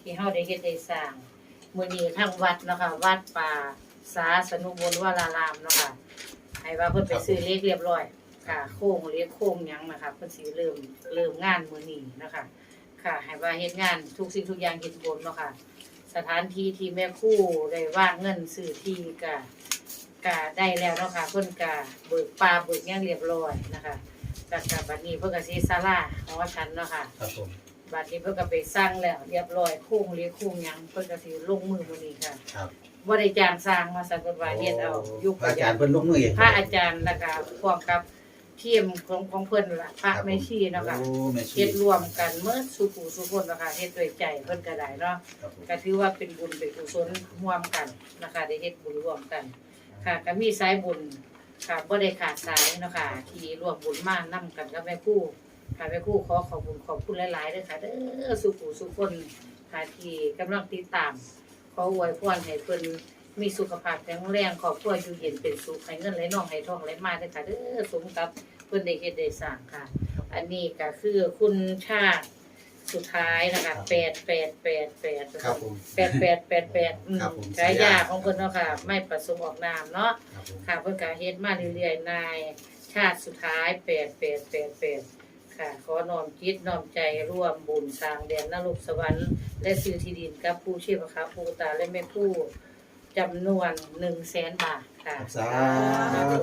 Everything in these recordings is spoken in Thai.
ที่เฮาได้เฮ็ดได้สร้างมื้อนี้ทางวัดเนาะค่ะวัดป่าสาสนุบลวรารามเนาะค่ะให้ว่าเพิ่นไปซื้อเลขเรียบร้อย ค่ะ โค้งเรียกโค้งหยังนะคะเพิ่นสิเริ่มเริ่มงานมื้อนี้นะคะค่ะให้ว่าเฮ็ดงานทุกสิ่งทุกอย่างเฮ็ดบนเนาะค่ะสถานที่ที่แม่คู่ได้ว่างเงินซื้อที่ก็ก็ได้แล้วเนาะค่ะเพิ่นก็เบิกปลาเบิกหยังเรียบร้อยนะคะ จากกับบัดนี้เพิ่นก็สิศาลาของว่าฉันเนาะค่ะ ครับผมบัดนี้เพิ่นก็ไปสร้างแล้ว เรียบร้อยโค้งเรียกโค้งหยังเพิ่นก็สิลงมือมื้อนี้ค่ะครับบ่ได้จ้างสร้างมาสั่นเพิ่นว่าเฮ็ดเอาอยู่พระอาจารย์เพิ่นลงมือเองพระอาจารย์แล้วก็พร้อมกับทีมของของเพิ่นล่ะพระแม่ชีเนาะค่ะโอ้แม่ชีเฮ็ดรวมกันเมื่อสุผู้สุคนเนาะค่ะเฮ็ดด้วยใจเพิ่นก็ได้เนาะครับผมก็ถือว่าเป็นบุญเป็นกุศลร่วมกันนะคะได้เฮ็ดบุญร่วมกัน ค่ะก็มีสายบุญ ค่ะบ่ได้ขาดสายเนาะค่ะ ที่ร่วมบุญมานํกันกับแม่ครูค่ะแม่ครูขอขอบคุณขอบคุณหลายๆเด้อค่ะเด้อสุผู้สุขคนค่ะที่กำลังติดตาม ขออวยพรให้เพิ่นมีสุขภาพแข็งแรงครอบครัวอยู่เย็นเป็นสุขให้เงินไหลน่องให้ทองไหลมาเด้อค่ะเด้อสมกับเพิ่นได้เฮ็ดได้สร้างค่ะ อันนี้ก็คือคุณชาติ สุดท้ายนะคะแปดแปดแปดแปดครับผม แปดแปดแปดแปดอืมครับผมฉายาของเพิ่นเนาะค่ะ ไม่ประสงค์ออกนามเนาะ ครับผม ค่ะเพิ่นก็เฮ็ดมาเรื่อยๆนายชาติสุดท้ายแปดแปดแปดแปดค่ะ ขอน้อมจิตน้อมใจร่วมบุญสร้างแดนนรกสวรรค์ และซื้อที่ดินกับผู้ชีพค้าผู้ตาและแม่ผู้จำนวนหนึ่งแสนบาท ค่ะสา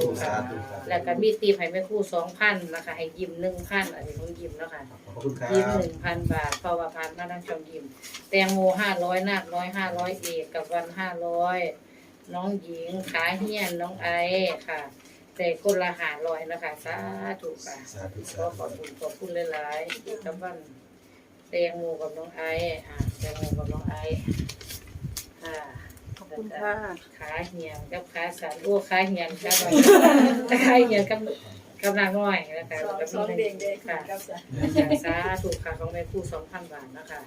ธุสาธุสาธุแล้วก็มีตีมให้แม่ครู่สองพันนะคะ ให้ยิ้มหนึ่งพันอันนี้ของยิ้มเนาะค่ะ ขอบคุณครัยิ้มบหนึ่งพันบาทเพราะว่าพันมาทั้งชมยิ้มแตงโมห้าร้อยนาคร้อยห้าร้อยเอกกับวันห้าร้อยน้องหญิงขาเฮียนน้องไอค่ะ แต่คนละหาร้อยนะคะสาธุค่ะสาธุขสาอธุขอบคุณขอบคุณหลายๆเอกกับวันแตงโมกับน้องไออะแตงโมกับน้องไอค่ะขอบ คุณค่ะ ขาเหี่ยงกับขาสั่นโอ้ขาเหี่ยงครับขาเหี่ยงกับกำลังน้อยนะคะสองสองเด็กเด็กค่ะสาสาธุค่ะของแม่คู่สองพันบาทนะคะ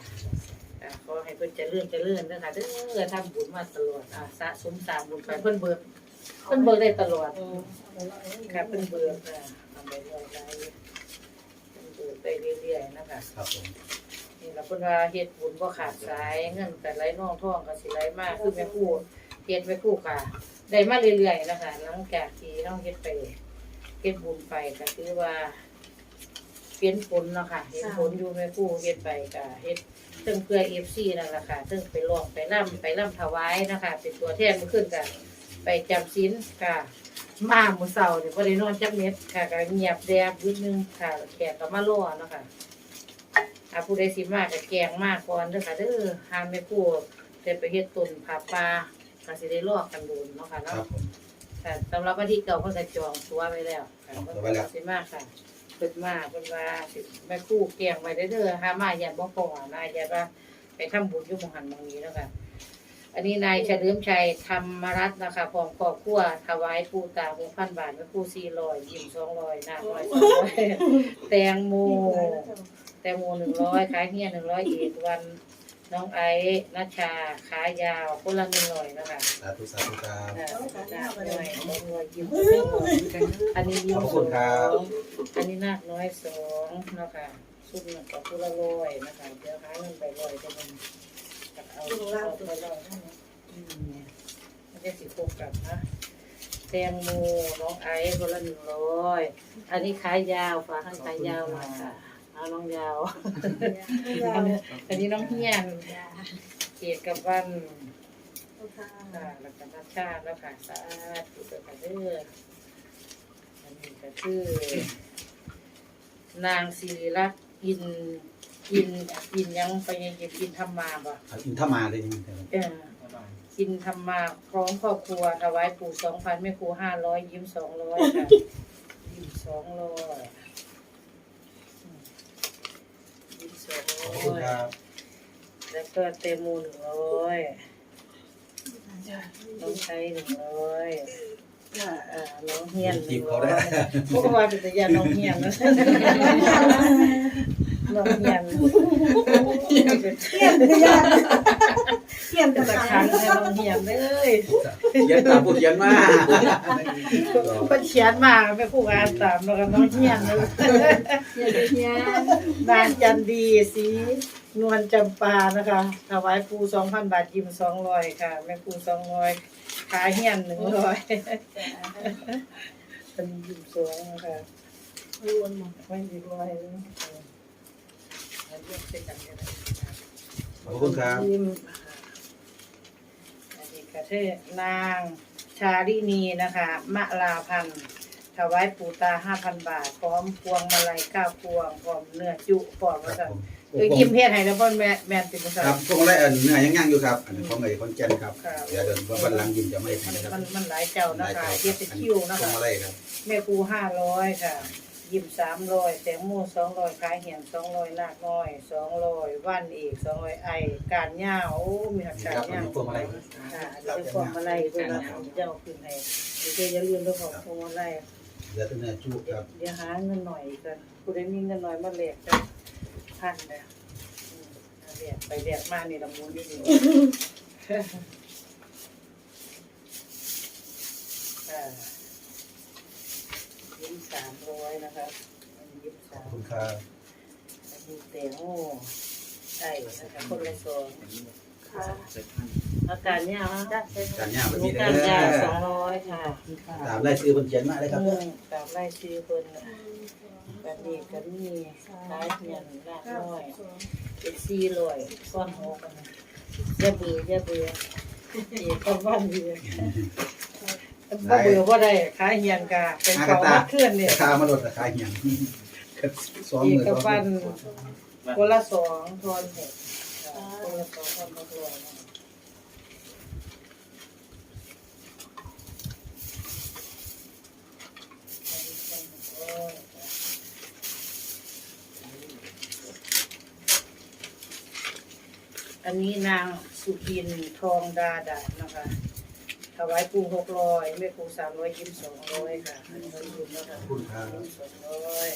ขอให้เพิ่นเจะเลื่อนจะเลื่อนนะคะเด้อทำบุญมาตลอดอ่าสะสมสามบุญไปเพิ่นเบิกเพิ่นเบิกได้ตลอดค่ะเพิ่นเบิกค่ะทำไปเรื่อยๆเพิ่นเบิกไปเรื่อยๆนะคะครับผม แล่ะเพิ่นว่าเฮ็ดบุญบ่ขาดสายเงินก็ไหลน่องท่องก็สิไหลมากคือแม่ครู่เฮ็ดแม่ครู่ค่ะได้มาเรื่อยๆนะคะหลังจากที่เราเฮ็ดไปเฮ็ดบุญไปก็คือว่าเปลี่ยนผลเนาะค่ะเห็นผลอยู่แม่ครู่เฮ็ดไปก็เฮ็ดเพิ่งเพื่อ FC นั่นแหละค่ะเพิ่งไปร้องไปร่ำไปร่ำถวายนะคะ เป็นตัวแทนเมื่อคืนก็ไปจำศีลค่ะมาหมื้อเช้านี่บ่ได้นอนจักเม็ดค่ะก็เงียบแดบนิดนึงค่ะแขกก็มารอเนาะค่ะ ถ้าผู้ใดสิมาก็แกงมากก่อนเด้อค่ะเด้อหาไม่พูดแต่ไปเฮ็ดต้นผาป่าก็สิได้รอกันโดนเนาะค่ะครัเนาะบผมค่ะสำหรับวันที่เก่าเพิ่นก็จองตัวไว้แล้วค่ะจองเพิ่นตัวไว้แล้วก็สิมาค่ะเพิ่นมาเพิ่นว่าสิแม่ครู่แกงไว้เด้อหามาอย่าบ่พอนะอย่าว่าไปทำบุญอยู่หม่องหันหม่องนี้เนาะค่ะ อันนี้นายเฉลิมชัยธรรมรัตน์นะคะพร้อมครอบครัวถวายปู่ตา6,000บาทแม่ครู่400ยิ้ม200นาคร้อย200แตงโม แตงโมหนึ่งร้อยขายเฮียหนึ่งร้อยเอกวันน้องไอ้นัชชาขายาวคนละหนึ่งร้อยนะคะสาธุสาธุครับอ่านาคน้อยน้องรวยยิ้มหนึ่งร้อยอันนี้ยิ้มขอบสคุอณครับงอันนี้นาคน้อยสองเนาะคะชุดหนึ่งกับคนละร้อยนะคะเดี๋ยวหาเงินไปร้อยจะมันตัดเอาเอาไปร้อยเท่านั้นอืมเนี่ยมันจะสิโคกลับนะแตงโมน้องไอ้คนละหนึ่งร้อยอันนี้ขายาวฝากให้ขายาวมาค่ะ เอาน้องยาวอันนี้น้องเฮียนเกียรติกับวันค่ะแล้วก็นัชชาแล้วค่ะสาธุเด้อค่ะเด้ออันนี้ก็คือ นางศิริรักษ์อินอินอินยังไปยังอินธรรมาบ่เอาอินทมาเลยนี่เอออินธรรมาพร้อมครอบครัวถวายปู่สองพันแม่ครูห้าร้อยยิ้มสองร้อยค่ะยิ้มสองร้อยยิ้มสอง ขอบร้คุณอยครับแล้วก็เตมูหนึ่งร้อยน้องไทยหนึ่งร้อยอ่าน้องเฮียนหจีนึ่บงเขาร้อได้ยพวกว่าเป็นตะยานน้องเฮียนนะ น้องเฮียนเขียนพยานเขียนเป็นตะตะคคัรั้งงให้น้องเฮียนเลยเขียนตามผู้เขียนมาเพิ่นเขียนมาแม่ครูอ่านตามแล้วก็น้องเฮียนเลยเขียนพยานนางจันดีสีนวลจำปานะคะถวายครู2,000บาทยิ้ม200ค่ะแม่ครู200ขาเฮียน100เป็นยิ้มสวยนะคะรวนหมดไม่ดีด้วยเออเอาเรียกใส่กันก็ได้ ขอบคุณครับ ยิ้มอันนี้ก็คือนางชาลินีนะคะ มะลาพันธ์ถวายปู่ตาห้าพันบาท พร้อมพวงมาลัยเก้าพวง พร้อมเนื้อจุพร้อมคว่ารับซั่นผมเออยิ้มเพศให้แล้วพ่อแม่แม่นเป็นภาษาครับพวกอะไรเอ่อเนื้อยังย่างอยู่ครับ อันนี้ของไอ้คนแก่นครับค่ะเดี๋ยวเดินวันหลังยิ้มจะไม่มันให้นะครับมันมันหลายเจ้านะคะเฮ็ดเป็นคิวนะพวงคะมาลัยครับ แม่ครูห้าร้อยค่ะ ยิ้มสามร้อยแตงโมสองร้อยขายเหียนสองร้อยนาคน้อยสองร้อยว่านเอกสองร้อยไอการย่าโอ้มีหักนี่การครับอันย่านี้พวงมาลัยค่ะอันนี้เป็นพวงมาลัยด้วยนะเจ้าขึ้นให้เดี๋ยวอย่าลืมเรื่องของพวงมาลัยเหลือแต่เนื้อจุครับเดี๋ยวหาเงินหน่อยกันผู้ใดมีเงินหน่อยมาแลกกันพันเลยอืมเอาแลกไปแลกมานี่ลำมูลอยู่นี่อ่ายิ้ม สามร้อยนะครับอันนี้ยิ้มขสาอบมคุณครับอันนี้เตงโมไอ้นะคะคนละสองค่ะอาการเนี่ยนะจ้าเซ็นการย่างแบบลูนี้กเด้การยาสอองร้อยค่ะตามรายชื่อคนเขียนมาเลยครับหนึ่งตามไล่ชื่อคนกันดีกันมีคล้ายเพียนลากน้อยเป็นสี่ร้อยก้อนหกอันนั้นอย่าเบื่ออย่าเบื่อเอ๋ก็บ้านเบื่อ บ่เบื่อบ่ได้ขายเฮียนกะเป็นเก่ามาเคลื่อนเนี่ยราคามาลดราคาเหี่ยงสองหเอมื่นกสองบันหมื่นคนละสองทอนหกค่ะคนละสองทอนหกร้อยนะอันนี้เป็นหกร้อยค่ะอันนี้นางสุพินทองดาดานะคะ ถวายปูหกร้อยแม่ปูสามร้อยยิ้มสองร้อยค่ะอันนี้เขายืมแล้วขค่ะอบคุณครับยิ้มสองร้อย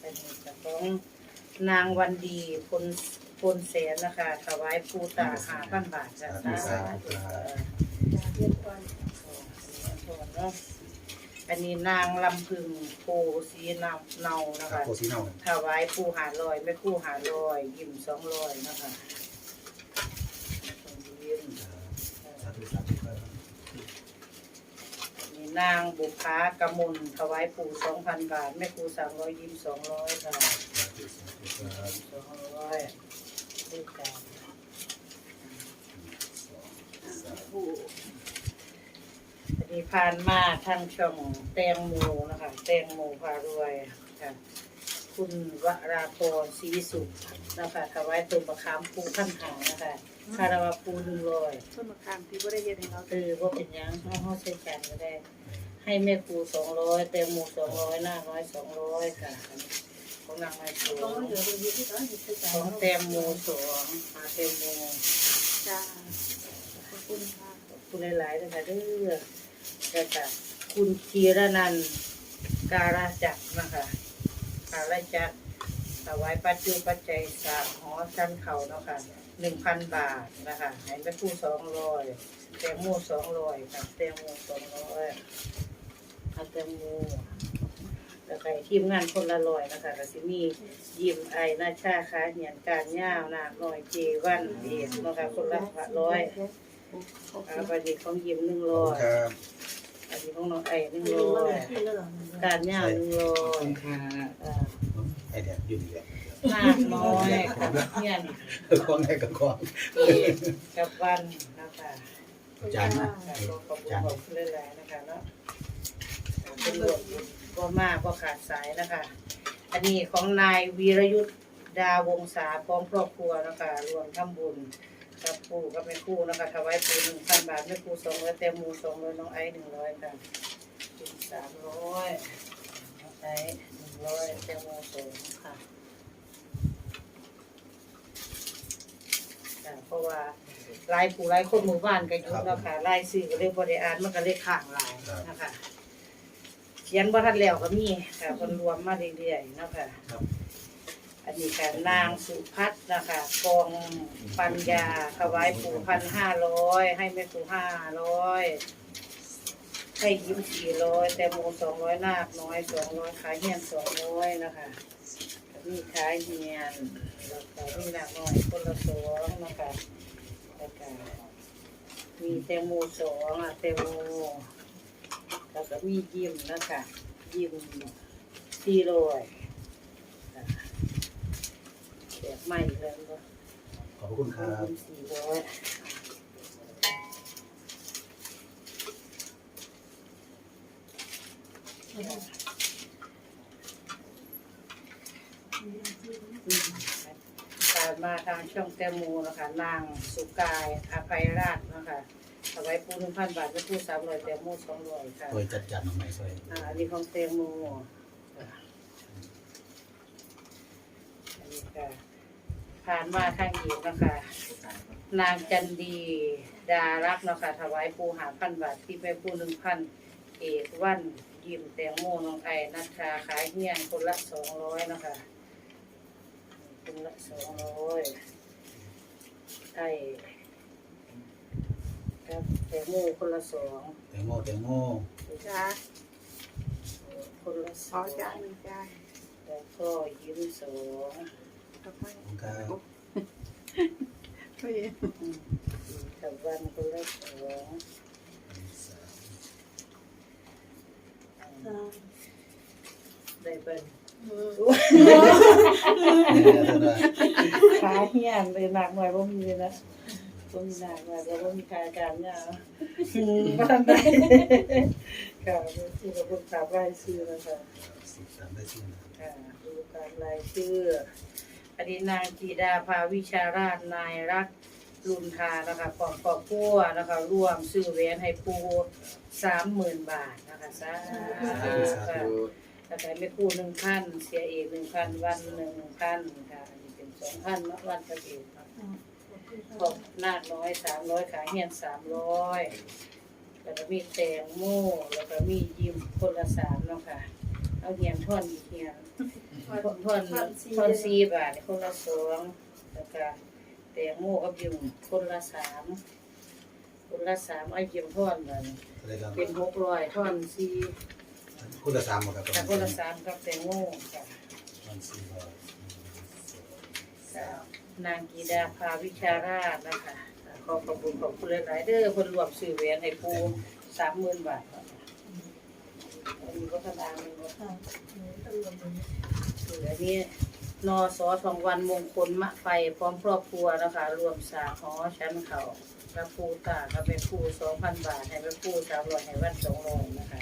เป็นเหตุของนางวันดีพลพลแสนนะคะถวายปูตาหาพันบาทค่ะสาธุสาธุครับเรียนก่อนอันนี้นางลำพึงโพสีเนาเนานะครับคะโคซิโน่ถวายปูหาลอยแม่คู่หาลอยยิ้มสองลอยนะคะยิ้ม สาธุสาธุครับ อั นางบุพากมลถวายปู่สองพันบาท แม่ครูสามร้อยยิ้มสองร้อยค่ะสาธุสองร้อยด้วยกันอันนี้ผ่านมาทางช่องแตงโมนะคะ แตงโมพารวยค่ะ คุณวราพรศรีสุข นะคะถวายตุ่มประคามปูขั้นหางนะคะคาราวาปูหนึ่งร้อยต้นมะขามที่บ่ได้เฮ็ดให้เราคือว่าเป็นหยังเขาเขาใช้กันก็ได้ ให้แม่ครูสองร้อยแตงโมสองร้อยหน้าร้อยสองร้อยค่ะอันนี้ของนางไม้สต้อองงเหลือเป็นที่ที่ต้องเฮ็ดใส่ใจของแตงโมสองมาแตงโมจ้าขอบคุณค่ะขอบคุณหลายๆนะคะเด้อแล้วก็คุณคีรนันท์การาจักรนะคะการาจักร ถวายปัจจุปัจจัยสามหอชั้นเขาเนาะค่ะหนึ่งพันบาทนะคะให้แม่ครูสองร้อยแตงโมสองร้อยค่ะแตงโมสองร้อยเอาแตงโมแล้วก็ให้ทีมงานคนละร้อยนะคะก็สิมียิ้มไอหน้าชาค้าเหียนการย่าวนาหน่อยเจวันเอกเนาะค่ะคนละร้อยอาบัดนี้ของยิ้มหนึ่งขร้อบอคุณยครับอันนี้ของน้องไอ้หนึ่งมีร้มาอเลยยที่เลิกการย่างหนึ่งร้อยค่ะอ่า ไอเดียอยู่ดีแหละหน้าน้อยกับเพี้ยนของไอ้กับของเอกกับวันนะคะจานนะค่ะก็ขอบคุณขอบคุณหลายๆนะคะเนาะเป็นรวมก็มากก็ขาดสายนะคะ อันนี้ของนายวีรยุทธดาวงศาพร้อมครอบครัวนะคะรวมทำบุญกับปู่กับแม่ครู่นะคะถวายปู่หนึ่งพันบาทแม่ครู่สองร้อยแตงโมสองร้อยน้องไอ้หนึ่งร้อยค่ะเป็นสามร้อยน้องไอ้หนึ่ง ร้อยแตงโมสองค่ะค่ะเพราะว่าหลายผู้หลายคนหมู่บ้านก็อยู่แล้วค่ะรายชื่อก็เลยบริอ่านมันก็เลยข้างหลายนะคะเขียนบ่ทันแล้วก็มีค่ะเพิ่นรวมมาเรื่อยๆเนาะค่ะครับ อันนี้ค่ะนางสุพัฒน์นะคะกองปัญญาถวายปู่พันห้าร้อยให้แม่ปู่ห้าร้อย ให้ยิ้มสี่ร้อยแต่โมสองร้อยนาคน้อยสองร้อยขายเฮียนสองร้อยนะคะก็มีขายเฮียนแล้วก็มีนาคน้อยคนละสองนะคะแล้วก็มีแตงโมสองอะแตงโมแล้วก็มียิ้มนะคะยิ้มสี่ร้อยแบบใหม่เลยก็ขอบพระคุณครับสี่ร้อย การมาทางช่องแตงโมนะคะนางสุกายอภัยราชนะคะถวายปูหนึ่งพันบาทเป็นผู้สามร้อยแตงโมสองร้อยค่ะ ซอยจัดจานหน่อไม้ซอยอ่าอันนี้ของแตงโมอ่าอันนี้ค่ะผ่านมาทางอีกนะคะ นางจันดีดารักเนาะคะถวายปูหาพันบาทที่ไปปูหนึ่งพันเอกวัน ยิมแตงโมน้องไอนัชชาขายเฮียนคนละสองร้อยเนาะคะคนละสองร้อยไอครับแตงโมคนละสองแตงโมแตงโมจ้าคนละสขอองจานหนึ่งจานแล้วก็ยิ้มสองต่อไปขอบคุณครับเฮ้ยอืมกับวันคนละสองอ่า ได้เป็นขาเฮียนเลยหนักหน่อยบ่มีเลยนะบ่มีหนักหน่อยแล้วบ่มีคายการเนี่ยอืมบ่ทันได้ค่ะที่เราคนตามรายชื่อนะคะสิบสามได้ชื่อนะค่ะดูการรายชื่ออดีนางจีดาภาวิชาราชนายรัก ลุนทานะคะขอบขอบพัวนะคะร่วมซื้อแหวนให้ปูสามหมื่นบาทนะคะสาธุค่ะแล้วก็ไม่คู่หนึ่งพันเสียเอกหนึ่งพันวันหนึ่งพันค่ะอันนี้เป็นสองพันเนาะวันกระเอกเนาะขอบนาคน้อยสามร้อยขายเฮียนสามร้อยแล้วก็มีแตงโมแล้วก็มียิ้มคนละสามเนาะค่ะเอาเฮียนท่อนอีกเฮียนท่อนท่อนท่อนสี่บาทคนละสองแล้วก็ แตงโมกับยิ้มคนละสามคนละสามเอายิ้มท่อนนั่นอะไรกันเป็นหกร้อยท่อนสี่คนละสามหมดครับแต่คนละสามกับแตงโมค่ะวันสี่ร้อยนางกีดาภาวิชาราชนะคะขอขอบคุณขอบคุณหลายๆเด้อคนรวมสื่อแหวนให้ปูสามหมื่นบาทค่ะอันนี้ก็ธนาเงินก็คืออัน นี้นอสอทองวันมงคลมะไฟพร้อมครอบครัวนะคะ รวมสาหอชั้นเขาพระปูตาก็เป็นปูสองพันบาท ให้พระปูสามร้อยให้วันสองร้อยนะคะ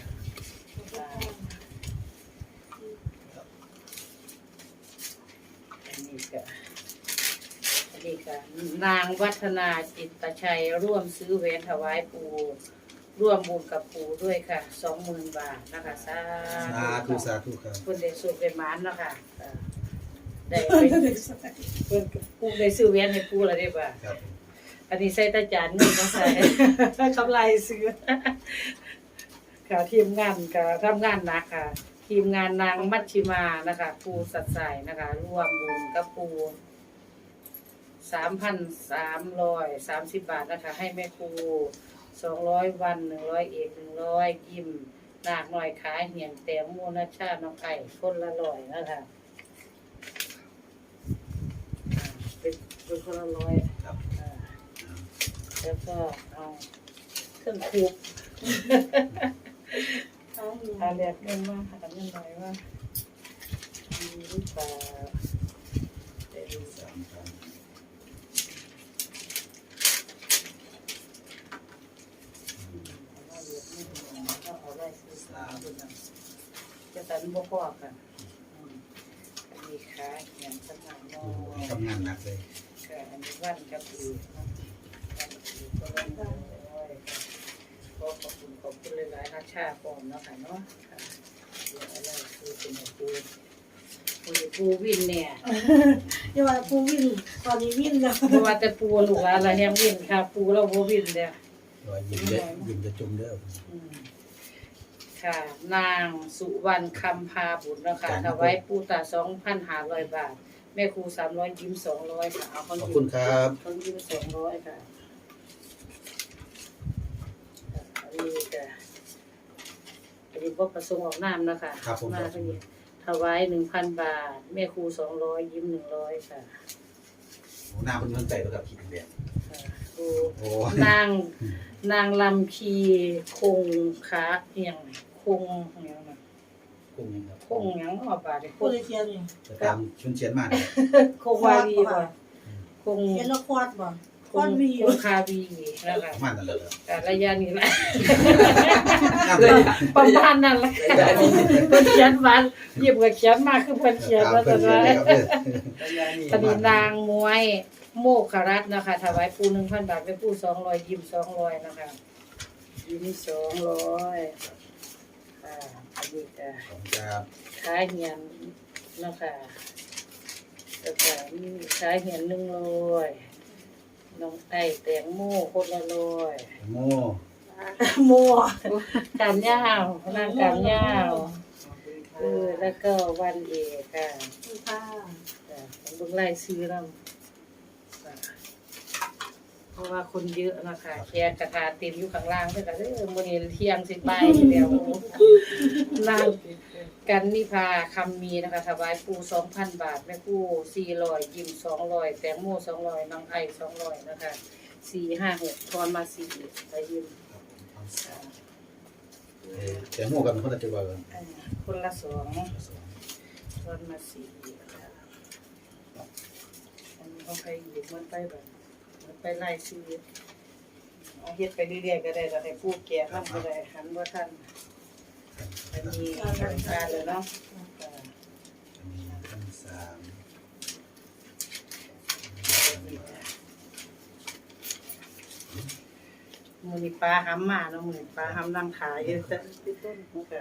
อันนี้ก็อันนี้ค่ะนางวัฒนาจิตชัย ร่วมซื้อแหวนถวายปูร่วมบุญกับปูด้วยค่ะสองหมื่นบาทนะคะสาสาธุสาธุครับคนได้สูบเป็นหมานเนาะคะค่ะ ได้ไปเพิ่นปูได้ซื้อแหวนให้ปูแล้วได้ป่ะครับอันนี้ใส่ตาจานเงินมาใส่กำไรซื้อค่ะทีมงานก็ทำงานหนักค่ะ ทีมงานนางมัชชิมานะคะปูสัตย์ใสนะคะร่วมบุญกับปูสามพันสามร้อยสามสิบบาทนะคะ ให้แม่ครูสองร้อยวันหนึ่งร้อยเอกหนึ่งร้อยยิมหนักหน่อยขาเหี่ยนแต้มมูลชาติน้องไก่คนละร้อยนะคะอ่า เป็นเป็นคนละร้อยครับอ่าแล้วก็เอาเครื่องคูบหาแดดเงินมาหาเงินหน่อยว่ามีหรือเปล่าเดี๋ยวดูสามพันจะตันบ่พอกันมี ขาเขียนสนามนอทำงานหนักเลยค่ะอันนี้วันกับอีกวันอีกก็วันด้วยขอบคุณขอบคุณหลายๆนักชาติปอมเนาะค่ะเนาะค่ะเดี๋ยวอะไรคือเป็นปูปูปูวินเนี่ยอย่าว่าปูวิ่งตอนนี้วิ่งแล้วเพราะว่าแต่ปูลูกหลานอะไรยังวินค่ะ ปูเราบ่วินเนี่ยรอยยิ้มเยอะยิ้มจะจุ่มเด้ออืม ค่ะ นางสุวรรณคำพาบุตรนะคะถวายปูตาสองพันห้าร้อยบาท แม่ครูสามร้อยยิ้มสองร้อยค่ะ เอาเขาขอบยิ้คุมณครับเขายิ้มสองร้อยค่ะอันนี้ก็อันนี้บ่ประสงค์ออกนามนะคะครับผม มาเพิ่นนี่ถวายหนึ่งพันบาท แม่ครูสองร้อยยิ้มหนึ่งร้อยค่ะโอ้หน้าเพิ่นเพิ่นใจแล้วกับขีดแดงค่ะครูโอ้ นางนางลำพีคงขาเอียง คงเอียงนะกุ้งยังครับคงหยังเอาบาดนี่คผู้งใดเขียนนี่จะตามชุนเชียนมากเลยคงวาวีบ่คงเขียนแล้วควอดบ่คควองดวีคงคาวีนะคะประมาณนั้นเลยเหรอแต่ระยะนี้นะน้ำเลยประมาณนั้นแหละค่ะเพิ่นเขียนมาหยิบกับเขียนมาคือเพิ่นเขียนตามว่าเพิ่ซั่นนเลยว่าครับเด้อตอนนี้นางมวยโมกขรัตน์นะคะถวายปู1,000บาทไปปู200ยิ้ม200นะคะยิ้ม200อ่าอั นนี้ก็ขอบคุณครับขายเหียนนะคะแล้วก็มีขายเหียน100น้องไอ้แตงโมคนละร้อยโมมัวการยาวนางการยาวเออแล้วก็วันเอกค่ะค่ะจ้ะผมเบิ่งไล่ซื้อแล้วจ้ะ เพราะว่าคนเยอะนะคะแขกกระทาเต็มอยู่ข้างล่างเด้อค่ะเด้อมื้อนี้เที่ยงสิบ่ายนี่แล้วนางกันนิพาคำมีนะคะถวายปู2,000บาทแม่ปู400ยิ้ม200แตงโม200น้องไอ200นะคะ4 5 6ทอนมา4ไปยิ้มเอ่อแต่โมกันคนละตัวกันอ่าคนละสองทอนมา4ค่ะอันนี้เขาไปหยิบมันไปแบบมัน ไปไล่ซื้อเอาเฮ็ดไปเรื่อยๆก็ได้แล้วให้ผู้แก่ทำก็ได้หันบ่าทันอันนี้ทางการเลยเนาะอันนี้ทั้งสามมือนี้ปลาหำมาเนาะมือนี้ปลาหำนั่งขายอยู่แต่ที่ต้นมันก็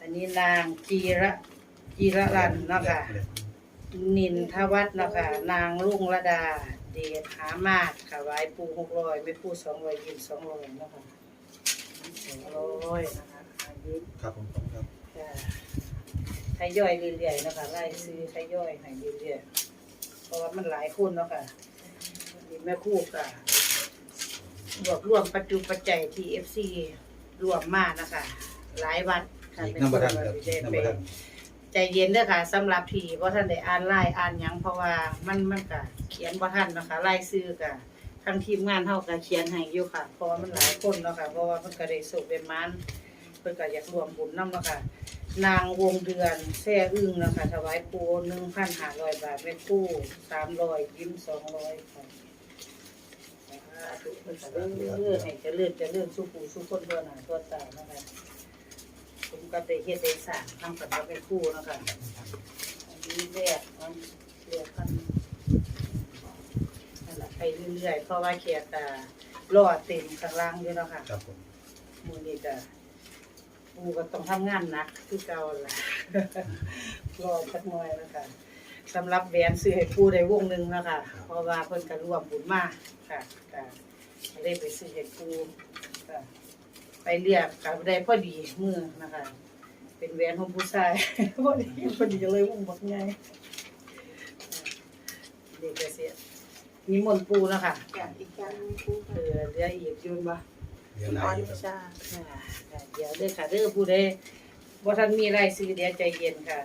อันนี้นางจีระจีระรันเนาะค่ะ นินทวัฒน์เนาะค่ะนางรุ่งระดา เดชหามาศค่ะไว้ปูหกร้อยไม่ปูสองร้อยยินสองร้อยเนาะค่ะสองร้อยนะคะอายุครับผมขอบคุณครับค่ะทยอยเรื่อยๆเนาะคะไล่ซื้อทยอยให้เรื่อยๆเพราะว่ามันหลายคนเนาะค่ะนี่แม่ครู่ค่ะรวบรวมปัจจุปัจจัยที่เอฟซีรวมมานะคะ หลายวัดค่ะอีกแม่น้ำคประรู่ทันครับก็อีได้กน้ำไปประทัน ใจเย็นเด้อค่ะสำหรับที่บ่ท่านได้อ่านไลน์อ่านหยังเพราะว่ามันมันก็เขียนบ่ทันเนาะคะไล่ซื้อก็ทางทีมงานเฮาก็เขียนให้อยู่ค่ะ เพราะว่ามันหลายคนเนาะค่ะเพราะว่าเพิ่นก็ได้สุขได้มันเพิ่นก็อยากรวมบุญนำเนาะค่ะ นางวงเดือนแซ่อึ้งเนาะค่ะถวายปู1,500 บาทแม่ปู300ยิ้ม200ค่ะสาธุเพิ่นก็เด้อให้เจริญเจริญสุขหูสุขคนทั่วหน้าทั่วตาเนาะค่ะ ผมก็ได้เฮ็ดได้สร้างทำกับแม่ครูเนาะค่ะอันนี้แรกมันเรียกกันนั่นแหละไปเรื่อยๆเพราะว่าเขียตารอเต็มข้างล่างด้วยเนาะค่ะครับผมมูนี่ก็ปูก็ต้องทำงานหนักคือเก่าล่ะ รอสักหน่อยนะคะสำหรับแหวนซื้อให้ปูได้วงหนึ่งนะคะเพราะว่าเพิ่นก็ร่วมบุญมากค่ะก็เลยไปซื้อให้ปูค่ะ ไปเรียกก็ได้พอดีมือนะคะ เป็นแหวนของผู้ชาย พอดีพอดีเลยวงบักไงเด็กเกษียณนิมนต์ปูเนาะคะแกะอีกอย่างหนึงคู่เออเดี๋ยวอีกยืนบ่เดี๋ยวพี่ลาออยนอยู่ครับ ชาค่ะค่ะเดี๋ยวเด้อค่ะเด้อผู้ใดบ่ทันมีรายชื่อเดี๋ยวใจเย็นค่ะ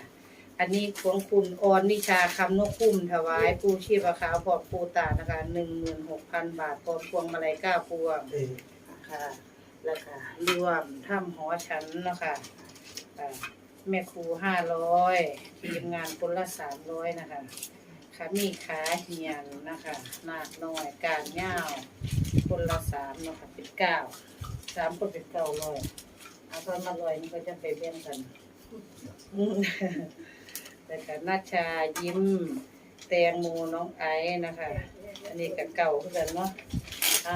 อันนี้ของคุณออนนิชาคำนกคุ้มถวาย ปูชีพขาวพร้อมปูตานะคะ16,000บาทพร้อมพวงมาลัย9พวงเอ้ยค่ะ แล้วก็รวมถ้ำหอฉันเนาะคะอ่าแม่ครู500ทีมงานคนละ300นะคะค่ะมีขาเหียนนะคะนาคน้อยการย่าคนละ3เนาะคะเป็นเก้าสามคนเป็นเก้าร้อยเอาตอนมาร้อยนี่ก็จะไปเบี้ยงกันอืมแต่ก็นัชชายิ้ม แตงโมน้องไอซ์นะคะ อันนี้ก็เก่าคือนเนาะเอา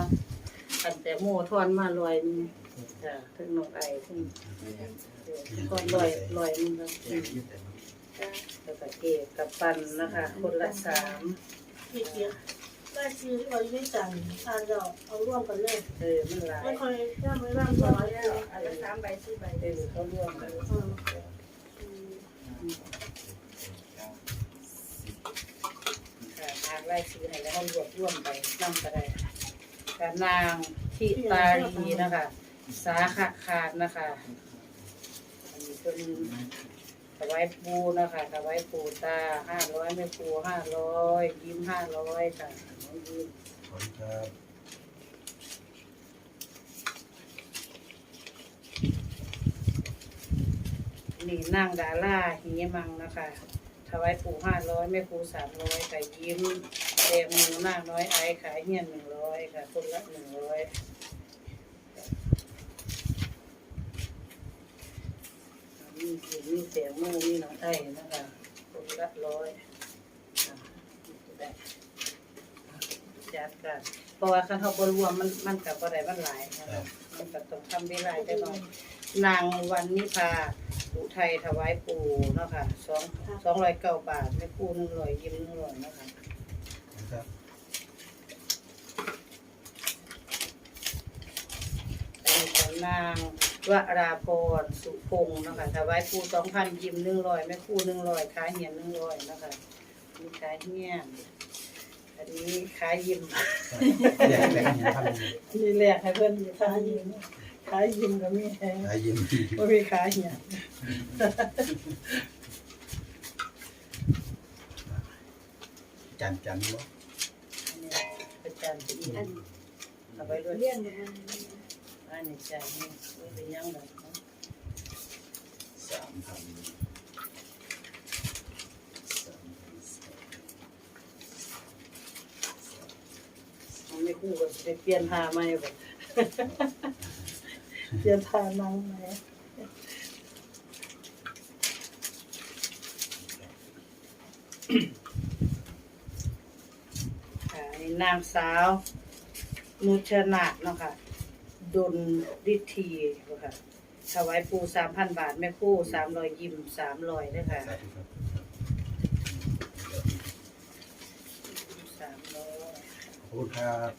อันแตงโมทอนมาลอยนึงจ้ะถึงน้องไอถึงทอนลอยลอยนึงครับอืมแล้วก็เกกับปันนะคะ คนละสามพี่เขียนได้ชื่อเราไม่จังทานเราเอาร่วมกันเลยเออมันหลายไม่ค่อยร่ำไม่ร่ำร้อยแล้วอันละสามใบสี่ใบเออเขาร่วมกันอืมค่ะทางไล่ซื้อให้แล้วเขารวบร่วมไปนั่งก็ได้ กับนางทิตาลีนะคะ สาขาขาดนะคะอันนี้เป็นถวายปูนะคะถวายปูตาห้าร้อยแม่ปูห้าร้อยยิ้มห้าร้อยค่ะน้องยิ้มขอบคุณครับนี่นั่งดาล่าหิมังนะคะถวายปูห้าร้อยแม่ปูสามร้อยค่ะยิ้ม แดงมือนางน้อยไอขายเงี้ยหนึ่งร้อยค่ะคนละหนึ่งร้อยมีเสียงมีเสียงมือมีหนังไทยนะคะคนละร้อยจัดกันเพราะว่าคันเขาบรวมมันมันกับอะไรมันหลายนะคะมันก็ต้องทำได้หลายแต่น้อยนางวันนิพาอุทัยถวายปู่เนาะค่ะสองสองร้อยเก้าบาทแม่ปู่หนึ่งร้อยยิ้มหนึ่งร้อยเนาะค่ะ ขอบคุณครับอันนี้ของนางวราพรสุพงศ์เนาะค่ะถวายปู่สองพันยิ้มหนึ่งร้อยแม่ปู่หนึ่งร้อยขาเหียนหนึ่งร้อยเนาะค่ะมีขาเหียนอันนี้ขายิ้มแยกแบ่งให้ท่านนี่แรกให้เพื่อนขายิ้มขายิ้มก็มีแฮงหายินก็มีขาเหียนจันจันเนาะอันนี้อา จารย์จะอีกเอาไปด้วยเลี้ยงมันอันนี้จานนี้ไม่เป็นยังไงสามพันสามพันสามมันไม่คู่กันไปเปลี่ยนทาใหม่แบบเปลี่ยนทานังใหมค่ะอั นางสาวนุชนาถเนาะค่ะดนดิทีเนาะค่ะถวายปูสามพันบาท แม่คู่สามรอยยิมสามรอยนะค่ะสามรอย ขอบคุณครับ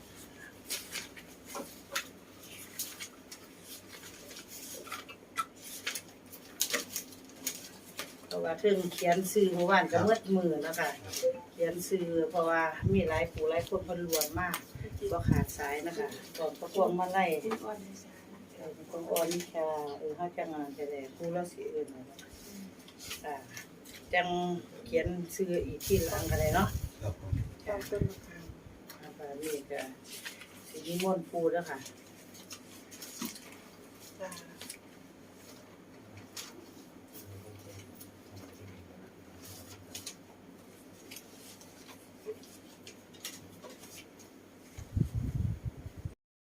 เพราะ ว่าเพิ่งเขียนซื้อเมื่อวานก็เมื่อมือนะคะเขียนซื้อเพราะว่ามีหลายผู้หลายคนเพิ่นรวนมากก็ขาดสายนะคะก่อนประกวงมาไล่คุณอ่อนิชาเออเฮาจังงานจะได้ผู้ละสิเอิ้นว่าอ่าจังเขียนซื้ออีกที่หลังก็ได้เนาะครับผมตอนต้นมะขามอ่าบาดนี้ก็สินิมนต์ปู่เด้อค่ะจ้า